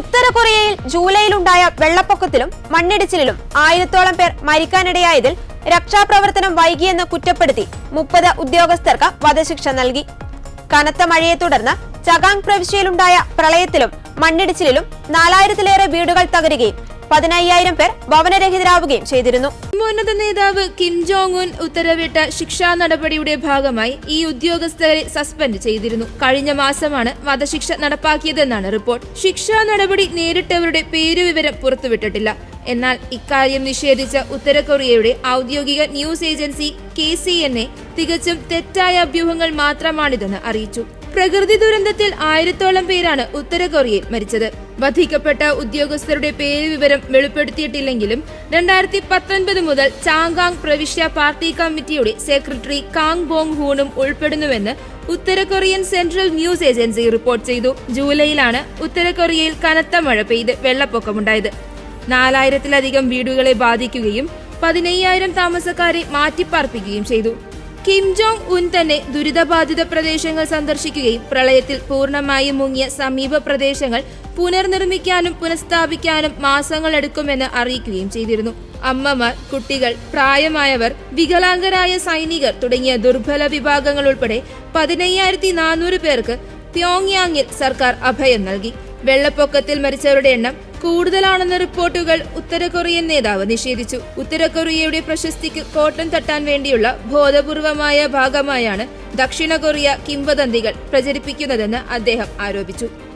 ഉത്തര കൊറിയയിൽ ജൂലൈയിലുണ്ടായ വെള്ളപ്പൊക്കത്തിലും മണ്ണിടിച്ചിലിലും ആയിരത്തോളം പേർ മരിക്കാനിടയായതിൽ രക്ഷാപ്രവർത്തനം വൈകിയെന്ന് കുറ്റപ്പെടുത്തി മുപ്പത് ഉദ്യോഗസ്ഥർക്ക് വധശിക്ഷ നൽകി. കനത്ത മഴയെ തുടർന്ന് ചഗാങ് പ്രവിശ്യയിലുണ്ടായ പ്രളയത്തിലും മണ്ണിടിച്ചിലിലും നാലായിരത്തിലേറെ വീടുകൾ തകരുകയും പതിനയ്യായിരം പേർ ഭവനരഹിതരാവുകയും ചെയ്തിരുന്നു. ഉന്നത നേതാവ് കിം ജോങ് ഉൻ ഉത്തരവിട്ട ശിക്ഷാ നടപടിയുടെ ഭാഗമായി ഈ ഉദ്യോഗസ്ഥരെ സസ്പെൻഡ് ചെയ്തിരുന്നു. കഴിഞ്ഞ മാസമാണ് വധശിക്ഷ നടപ്പാക്കിയതെന്നാണ് റിപ്പോർട്ട്. ശിക്ഷാ നടപടി നേരിട്ടവരുടെ പേരുവിവരം പുറത്തുവിട്ടിട്ടില്ല. എന്നാൽ ഇക്കാര്യം നിഷേധിച്ച ഉത്തര കൊറിയയുടെ ഔദ്യോഗിക ന്യൂസ് ഏജൻസി കെ സി എന്നെ തികച്ചും തെറ്റായ അഭ്യൂഹങ്ങൾ മാത്രമാണിതെന്ന് അറിയിച്ചു. പ്രകൃതി ദുരന്തത്തിൽ ആയിരത്തോളം പേരാണ് ഉത്തര കൊറിയയിൽ മരിച്ചത്. വധിക്കപ്പെട്ട ഉദ്യോഗസ്ഥരുടെ പേര് വിവരം വെളിപ്പെടുത്തിയിട്ടില്ലെങ്കിലും രണ്ടായിരത്തി പത്തൊൻപത് മുതൽ ചാങ്കാങ് പ്രവിശ്യ പാർട്ടി കമ്മിറ്റിയുടെ സെക്രട്ടറി കാങ് ബോങ് ഹൂണും ഉൾപ്പെടുന്നുവെന്ന് ഉത്തര Korean central news agency report ചെയ്തു. ജൂലൈയിലാണ് ഉത്തര കൊറിയയിൽ കനത്ത മഴ പെയ്ത് വെള്ളപ്പൊക്കമുണ്ടായത്. നാലായിരത്തിലധികം വീടുകളെ ബാധിക്കുകയും പതിനയ്യായിരം താമസക്കാരെ മാറ്റിപ്പാർപ്പിക്കുകയും ചെയ്തു. കിം ജോങ് ഉൻ തന്നെ ദുരിതബാധിത പ്രദേശങ്ങൾ സന്ദർശിക്കുകയും പ്രളയത്തിൽ പൂർണമായും മുങ്ങിയ സമീപ പ്രദേശങ്ങൾ പുനർനിർമ്മിക്കാനും പുനഃസ്ഥാപിക്കാനും മാസങ്ങൾ എടുക്കുമെന്ന് അറിയിക്കുകയും ചെയ്തിരുന്നു. അമ്മമാർ കുട്ടികൾ പ്രായമായവർ വികലാംഗരായ സൈനികർ തുടങ്ങിയ ദുർബല വിഭാഗങ്ങൾ ഉൾപ്പെടെ പതിനയ്യായിരത്തി നാനൂറ് പേർക്ക് പ്യോങ്യാങ്ങിൽ സർക്കാർ അഭയം നൽകി. വെള്ളപ്പൊക്കത്തിൽ മരിച്ചവരുടെ എണ്ണം കൂടുതലാണെന്ന റിപ്പോർട്ടുകൾ ഉത്തര കൊറിയൻ നേതാവ് നിഷേധിച്ചു. ഉത്തര കൊറിയയുടെ പ്രശസ്തിക്ക് കോട്ടം തട്ടാൻ വേണ്ടിയുള്ള ബോധപൂർവമായ ഭാഗമായാണ് ദക്ഷിണ കൊറിയ കിംവദന്തികൾ പ്രചരിപ്പിക്കുന്നതെന്ന് അദ്ദേഹം ആരോപിച്ചു.